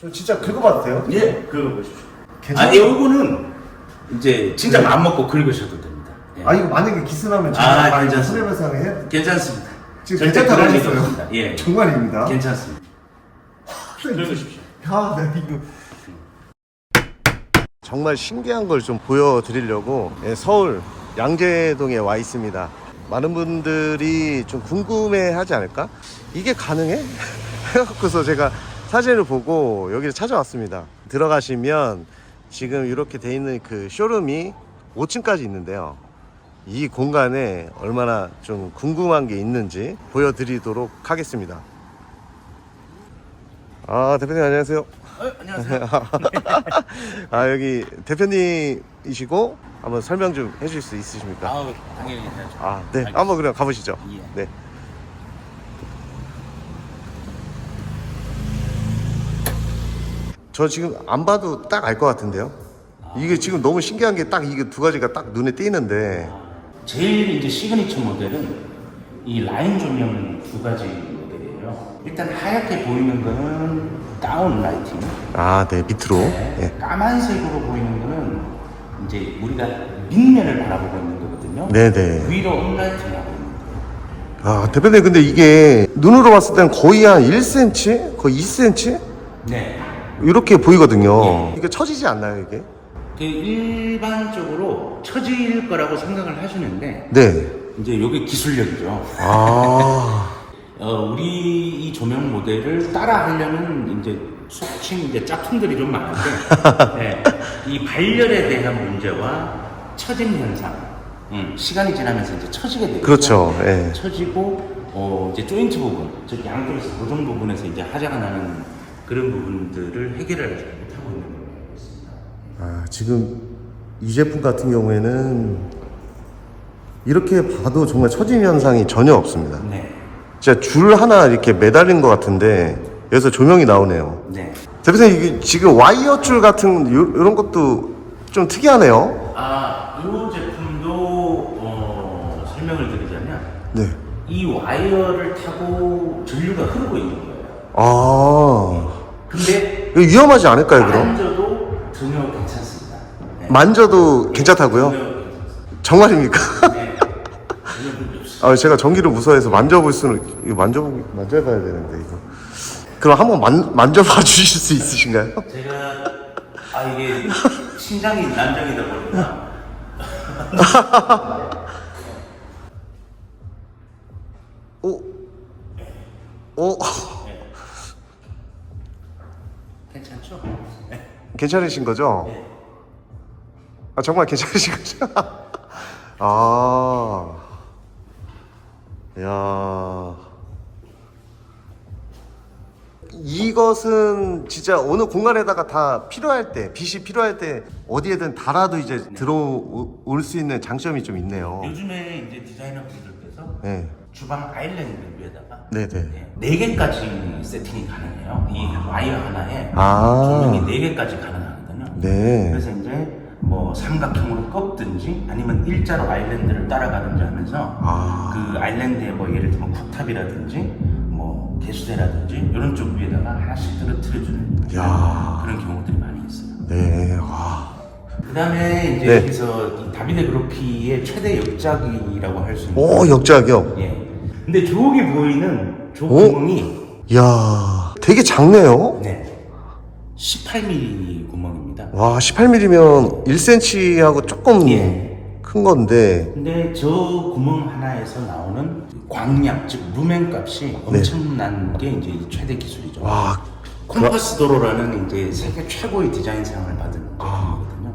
저 진짜 긁어봐도 돼요? 예, 그거 보십시오. 괜찮아요? 아니, 요거는 이제 진짜 마음 먹고 긁으셔도 됩니다. 예. 아 이거 만약에 기스나면 진짜 아, 많이 괜찮습니다. 손해배상 해야 괜찮습니다. 지금 절대 괜찮다고 그럴 일 하셨어요? 없습니다. 예, 정말입니다. 괜찮습니다. 긁으십시오. 야, 나 이거 정말 신기한 걸 좀 보여드리려고 예, 서울 양재동에 와 있습니다. 많은 분들이 좀 궁금해 하지 않을까? 이게 가능해? 해갖고서 제가 사진을 보고 여기를 찾아왔습니다. 들어가시면 지금 이렇게 돼 있는 그 쇼룸이 5층까지 있는데요. 이 공간에 얼마나 좀 궁금한 게 있는지 보여드리도록 하겠습니다. 아 대표님 안녕하세요. 어, 안녕하세요. 아 여기 대표님이시고 한번 설명 좀 해주실 수 있으십니까? 아우, 당연히 해야죠. 아, 네. 알겠습니다. 한번 그냥 가보시죠. 예. 네. 저 지금 안 봐도 딱 알 것 같은데요. 이게 지금 너무 신기한 게 딱 이게 두 가지가 딱 눈에 띄는데. 제일 이제 시그니처 모델은 이 라인 조명 두 가지 모델이에요. 일단 하얗게 보이는 거는 다운 라이팅. 아, 네 밑으로. 네. 예. 까만색으로 보이는 거는 이제 우리가 밑면을 바라보고 있는 거거든요. 네네. 위로 업라이팅 하고 있는 거예요. 아 대표님 근데 이게 눈으로 봤을 때는 거의 한 1cm, 거의 2cm 네. 이렇게 보이거든요. 예. 이게 처지지 않나요 이게? 그 일반적으로 처질 거라고 생각을 하시는데 네. 이제 이게 기술력이죠. 아. 어, 우리 이 조명 모델을 따라 하려면 이제 속칭 이제 짝퉁들이 좀 많은데 네, 이 발열에 대한 문제와 처짐 현상 음, 시간이 지나면서 이제 처지게 되죠. 그렇죠. 예. 처지고 어, 이제 조인트 부분, 즉 양쪽에서 고정 부분에서 이제 하자가 나는 그런 부분들을 해결을 못하고 있는 거예요. 아, 지금 이 제품 같은 경우에는 이렇게 봐도 정말 처짐 현상이 전혀 없습니다. 네, 진짜 줄 하나 이렇게 매달린 것 같은데 여기서 조명이 나오네요. 네. 대표님 이게 지금 와이어 줄 같은 요, 이런 것도 좀 특이하네요. 아, 이 제품도 어, 설명을 드리자면 네. 이 와이어를 타고 전류가 흐르고 있는 거예요. 아, 근데 위험하지 않을까요, 그럼? 만져도 전혀 괜찮습니다. 네. 만져도 괜찮다고요? 전혀 괜찮습니다. 정말입니까? 네. 전혀 문제 없습니다. 아, 제가 전기를 무서워해서 만져볼 수는 이거 만져 만져봐야 되는데 이거. 그럼 한번 만, 만져봐 주실 수 있으신가요? 제가 아 이게 신장이 난장이다 보니까 오, 오, 네. 괜찮으신 거죠? 네. 아 정말 괜찮으신 거죠? 아, 야, 이것은 진짜 어느 공간에다가 다 필요할 때, 빛이 필요할 때 어디에든 달아도 이제 들어올 수 있는 장점이 좀 있네요. 요즘에 이제 디자이너 분들께서 네, 주방 아일랜드 위에다가 네, 네. 네, 네 개까지 세팅이 가능해요. 이 와이어 하나에 아. 조명이 네 개까지 가능하거든요. 네. 그래서 이제 뭐 삼각형으로 꺾든지 아니면 일자로 아일랜드를 따라가든지 하면서 아. 그 아일랜드에 뭐 예를 들면 쿡탑이라든지 뭐 개수대라든지 이런 쪽 위에다가 하나씩 떨어뜨려주는 야. 그런 경우들이 많이 있어요. 네, 와. 그 다음에 이제 네. 여기서 이 다비드 그로피의 최대 역작이라고 할 수 있는 오, 역작이요. 예. 근데 저기 보이는 저 오? 구멍이 이야, 되게 작네요. 네. 18mm 구멍입니다. 와, 18mm면 1cm하고 조금 예. 큰 건데, 근데 저 구멍 하나에서 나오는 광량, 즉 루멘 값이 네. 엄청난 게 이제 이 최대 기술이죠. 와, 콤파스 도로라는 이제 세계 최고의 디자인상을 받은 제품이거든요.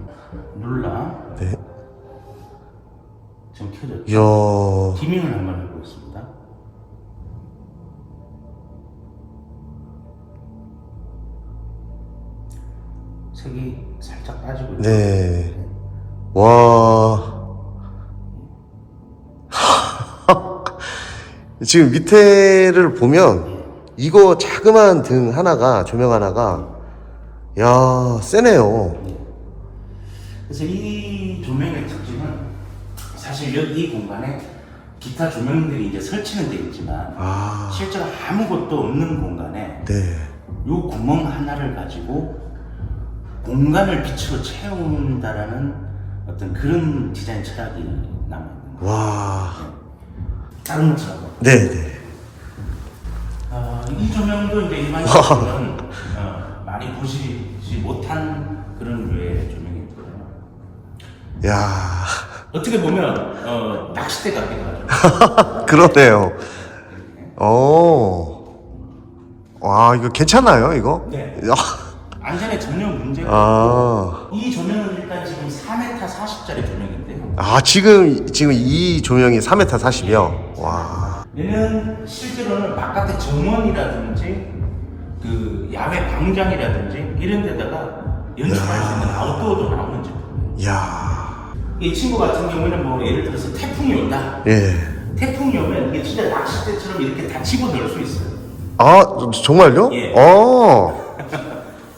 눌라 네. 지금 켜졌죠. 이야, 디밍을 한번 해보겠습니다. 색이 살짝 빠지고 있죠. 네. 와. 지금 밑에를 보면, 이거 자그마한 등 하나가, 조명 하나가, 야 세네요. 그래서 이 조명의 특징은 사실 여기 이 공간에 기타 조명들이 이제 설치는 돼 있지만 아, 실제로 아무것도 없는 공간에 네. 요 구멍 하나를 가지고 공간을 빛으로 채운다라는 어떤 그런 디자인 철학이 남아 있는 거예요. 와. 다른 것하고 네네. 어, 이 조명도 이제 일반적으로는 어, 많이 보시지 못한 그런 류의 조명이고요. 야 어떻게 보면 어, 낚싯대 같기도 하죠. 그러네요. 오. 와, 이거 괜찮나요, 이거? 네. 야, 안전에 전혀 문제가 아. 이 조명은 일단 지금 4m 40짜리 조명인데요. 아, 지금, 지금 이 조명이 3m 40이요? 와. 얘는 실제로는 바깥에 정원이라든지 그 야외 광장이라든지 이런 데다가 연출할 수 있는 아웃도어도 나오는 제품이에요. 이야. 이 친구 같은 경우에는 뭐 예를 들어서 태풍이 온다. 예. 태풍이 오면 이게 진짜 낚싯대처럼 이렇게 다 집어넣을 수 있어요. 아, 정말요? 예. 어.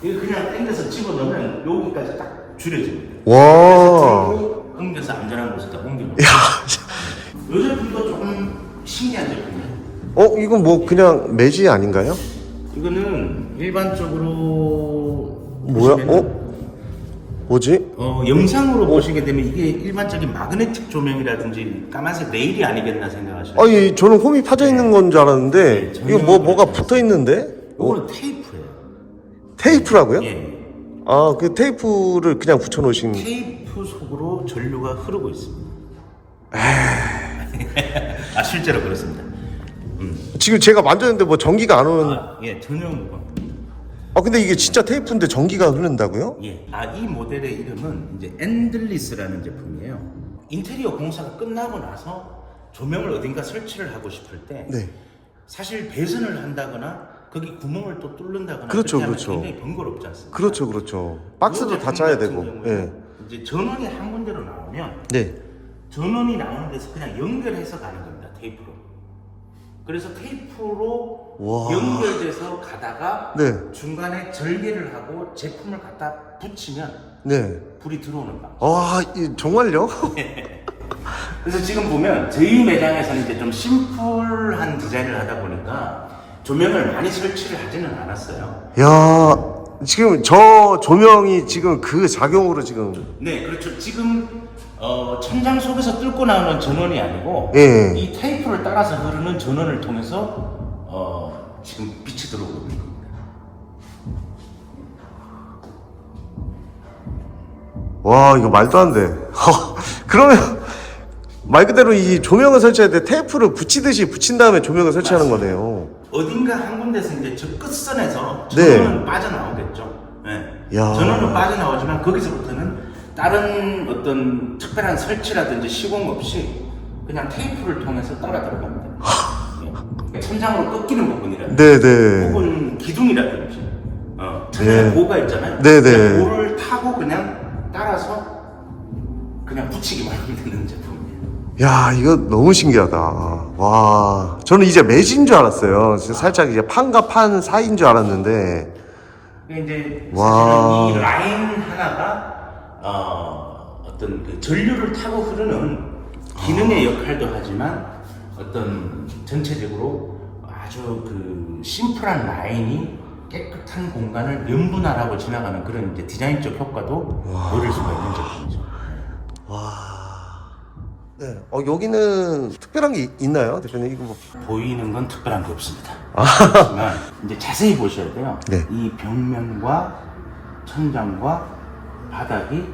이거 그냥 당겨서 집어넣으면 여기까지 딱 줄여집니다. 와. 그리고 옮겨서 안전한 곳에다 옮겨놓고. 야. 이 제품도 조금 신기한 제품이에요. 어, 이건 뭐 그냥 매지 아닌가요? 이거는 일반적으로 뭐야? 보시면은 어? 뭐지? 어, 영상으로 보시게 되면 이게 일반적인 마그네틱 조명이라든지 까만색 레일이 아니겠나 생각하시면 아니, 저는 홈이 파져 있는 건 줄 알았는데, 네, 이거 뭐, 뭐가 붙어 있는데? 이거는 테이프예요. 테이프라고요? 예. 아, 그 테이프를 그냥 붙여 놓으신. 테이프 속으로 전류가 흐르고 있습니다. 아 실제로 그렇습니다. 지금 제가 만졌는데 뭐 전기가 안 오는. 아, 예, 전혀 무겁. 아, 근데 이게 진짜 테이프인데 전기가 흐른다고요? 예. 아, 이 모델의 이름은 이제 엔들리스라는 제품이에요. 인테리어 공사가 끝나고 나서 조명을 어딘가 설치를 하고 싶을 때 네. 사실 배선을 한다거나 거기 구멍을 또 뚫는다거나 그렇죠, 그렇게 하면 그렇죠. 굉장히 번거롭지 않습니까? 그렇죠, 그렇죠. 박스도 이다 짜야 되고. 예. 이제 전원이 한 군데로 나오면 네. 전원이 나오는 데서 그냥 연결해서 가는 겁니다. 테이프로. 그래서 테이프로 와. 연결돼서 가다가 네. 중간에 절개를 하고 제품을 갖다 붙이면 네. 불이 들어오는 방. 아, 이, 정말요? 그래서 지금 보면 저희 매장에서는 이제 좀 심플한 디자인을 하다 보니까 조명을 많이 설치를 하지는 않았어요. 야, 지금 저 조명이 지금 그 작용으로 지금. 네, 그렇죠. 지금 어, 천장 속에서 뚫고 나오는 전원이 아니고 예. 이 테이프를 따라서 흐르는 전원을 통해서 어, 지금 빛이 들어오고 있는 겁니다. 와, 이거 말도 안 돼. 허, 그러면 말 그대로 이 조명을 설치할 때 테이프를 붙이듯이 붙인 다음에 조명을 설치하는 거네요. 어딘가 한 군데서 이제 저 끝선에서 네. 전원은 빠져나오겠죠. 네. 야. 전원은 빠져나오지만 거기서부터는 다른 어떤 특별한 설치라든지 시공 없이 그냥 테이프를 통해서 따라 들어갑니다. 예. 천장으로 꺾이는 부분이라든지 네네. 혹은 기둥이라든지 어, 천장에 네. 고가 있잖아요. 네네. 고를 타고 그냥 따라서 그냥 붙이기만 하면 되는 제품이에요. 야, 이거 너무 신기하다. 와, 저는 이제 매진 줄 알았어요. 살짝 이제 판과 판 사이인 줄 알았는데. 이제 와. 사실은 이 라인 하나가 어, 어떤 그 전류를 타고 흐르는 기능의 역할도 하지만 어떤 전체적으로 아주 그 심플한 라인이 깨끗한 공간을 면분할하고 지나가는 그런 이제 디자인적 효과도 노릴 수가 있는 제품이죠. 와. 네. 어, 여기는 특별한 게 있- 있나요, 대표님? 이거 뭐. 보이는 건 특별한 게 없습니다. 하지만 이제 자세히 보셔야 돼요. 네. 이 벽면과 천장과 바닥이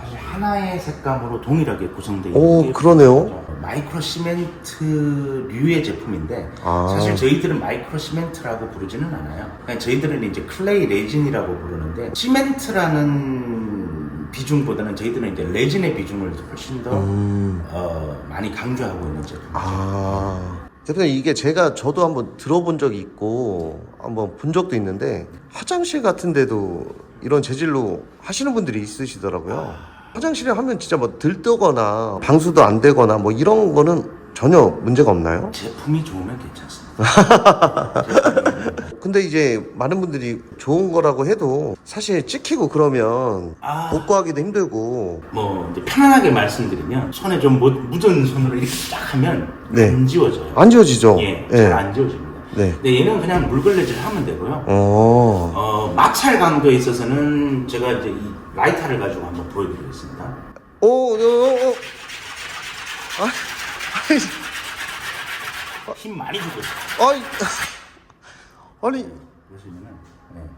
사실 하나의 색감으로 동일하게 구성되어 오, 있는 게 그러네요. 마이크로 시멘트류의 제품인데 아. 사실 저희들은 마이크로 시멘트라고 부르지는 않아요. 그냥 저희들은 이제 클레이 레진이라고 부르는데 시멘트라는 비중보다는 저희들은 이제 레진의 비중을 훨씬 더 어, 많이 강조하고 있는 제품. 음. 아. 대표님, 이게 제가 저도 한번 들어본 적이 있고, 한번 본 적도 있는데, 화장실 같은 데도 이런 재질로 하시는 분들이 있으시더라고요. 화장실에 하면 진짜 뭐 들뜨거나, 방수도 안 되거나, 뭐 이런 거는 전혀 문제가 없나요? 제품이 좋으면 괜찮습니다. 근데 이제 많은 분들이 좋은 거라고 해도 사실 찍히고 그러면 아. 복구하기도 힘들고 뭐 이제 편안하게 말씀드리면 손에 좀 무- 묻은 손으로 이렇게 쫙 하면 네. 안 지워져요. 안 지워지죠? 예, 예. 잘 안 지워집니다. 네. 근데 얘는 그냥 물걸레질 하면 되고요. 어. 어, 마찰 강도에 있어서는 제가 이제 이 라이터를 가지고 한번 보여드리겠습니다. 오, 오, 오, 오. 아, 힘 많이 주고 있어요. 아이, 아 니, 보시면은 네.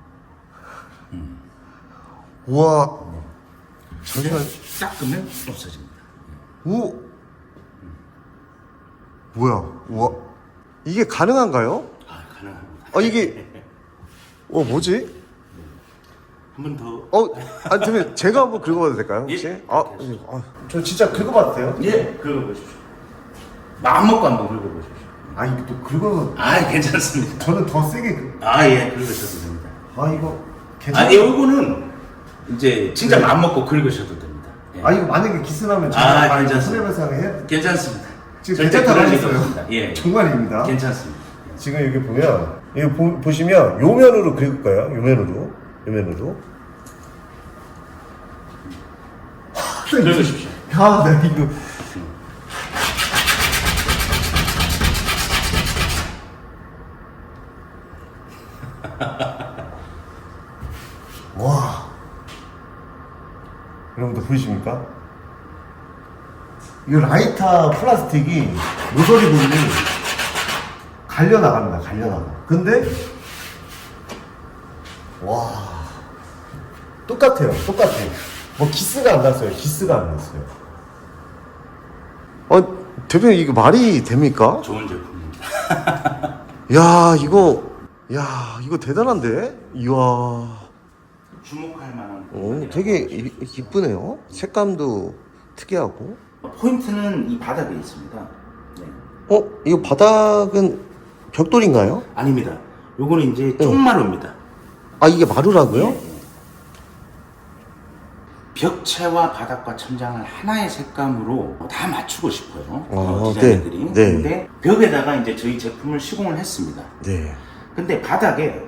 우와. 잠시만, 딱 끄면 없어집니다. 오. 뭐야, 우와. 이게 가능한가요? 아, 가능합니다. 아, 이게, 어, 뭐지? 한 번 더. 어, 아, 대표님, 제가 한번 긁어봐도 될까요? 혹시? 예. 아, 아, 저 진짜 긁어봐도 돼요? 예, 긁어보십시오. 마음 먹고 한번 긁어보십시오. 아, 이거 또 긁어, 아, 괜찮습니다. 저는 더 세게, 긁- 아, 예, 긁으셔도 됩니다. 아, 이거, 괜찮아. 아니, 요거는 이제 진짜 마음 먹고 긁으셔도 됩니다. 예. 아, 이거 만약에 기스나면 아, 제가 괜찮습니다. 해야 괜찮습니다. 지금 절대 괜찮다고 그럴 하셨어요? 없습니다. 예, 정말입니다. 괜찮습니다. 지금 여기 보면 여기 보, 보시면 요 면으로 긁을까요? 요 면으로 요 면으로 긁으십시오. 야, 나 이거 와 여러분들 보이십니까? 이 라이터 플라스틱이 모서리 부분이 갈려 나갑니다. 갈려 나가. 근데 와 똑같아요. 똑같아요. 뭐 기스가 안 났어요. 기스가 안 났어요. 어 대표님 이거 말이 됩니까? 좋은 제품입니다. 야 이거 야 이거 대단한데? 이야. 주목할 만한. 오, 되게 이- 이쁘네요. 색감도 특이하고. 포인트는 이 바닥에 있습니다. 네. 어, 이거 바닥은 벽돌인가요? 아닙니다. 요거는 이제 쪽마루입니다. 아, 이게 마루라고요? 예, 예. 벽체와 바닥과 천장을 하나의 색감으로 다 맞추고 싶어요. 어, 아, 디자이너들이. 네, 네. 근데 벽에다가 이제 저희 제품을 시공을 했습니다. 네. 근데 바닥에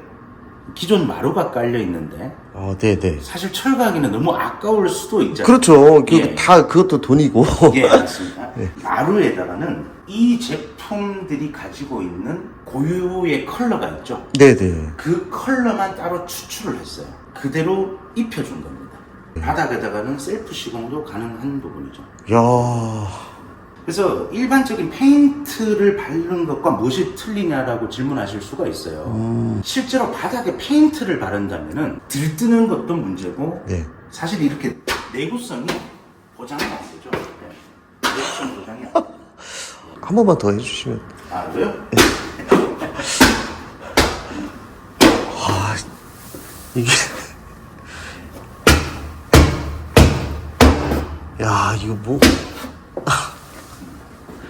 기존 마루가 깔려 있는데 아, 네, 네. 사실 철거하기는 너무 아까울 수도 있잖아요. 그렇죠. 그, 예. 다 그것도 돈이고. 예, 맞습니다. 네. 마루에다가는 이 제품들이 가지고 있는 고유의 컬러가 있죠. 네, 네. 그 컬러만 따로 추출을 했어요. 그대로 입혀준 겁니다. 바닥에다가는 셀프 시공도 가능한 부분이죠. 야 그래서 일반적인 페인트를 바르는 것과 무엇이 틀리냐라고 질문하실 수가 있어요. 실제로 바닥에 페인트를 바른다면은 들뜨는 것도 문제고 네. 사실 이렇게 내구성이 보장이 안 되죠. 네. 내구성 보장이 안 돼요. 한 번만 더 해주시면. 아, 왜요? 이게. 야, 이거 뭐.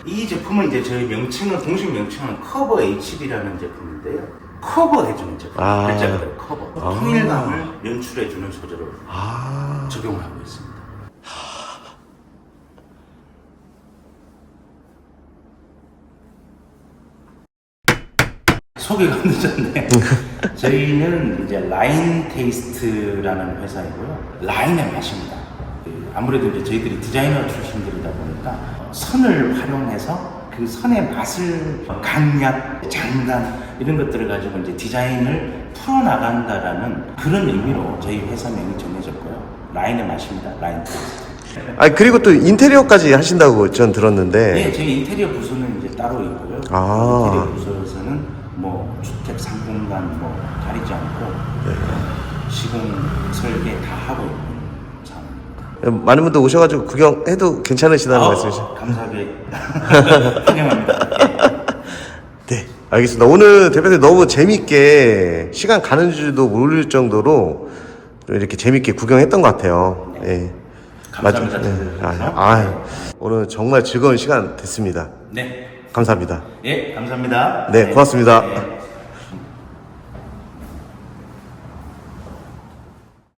이 제품은 이제 저희 명칭은 공식 명칭은 커버 HD라는 제품인데요. 커버해주는 제품. 아. 글자 그대로 커버. 통일감을 연출해주는 소재로 아. 적용을 하고 있습니다. 소개가 늦었네. 저희는 이제 라인 테이스트라는 회사이고요. 라인의 맛입니다. 그 아무래도 이제 저희들이 디자이너 출신들이다 보니까 선을 활용해서 그 선의 맛을 강약, 장단 이런 것들을 가지고 이제 디자인을 풀어나간다라는 그런 의미로 저희 회사명이 정해졌고요. 라인의 맛입니다. 라인. 아, 그리고 또 인테리어까지 하신다고 전 들었는데. 네, 저희 인테리어 부서는 이제 따로 있고요. 아. 인테리어 부서에서는 뭐 주택 상공간 뭐 가리지 않고 시공 설계 다 하고 있는 상황입니다. 많은 분들 오셔가지고 구경해도 괜찮으시다는 말씀이시죠? 감사하게 환영합니다. 예. 네, 알겠습니다. 오늘 대표님 너무 재밌게 시간 가는 줄도 모를 정도로 좀 이렇게 재밌게 구경했던 것 같아요. 예. 감사합니다. 맞- 네. 아, 아, 오늘 정말 즐거운 시간 됐습니다. 네, 감사합니다. 예, 감사합니다. 네, 고맙습니다. 네.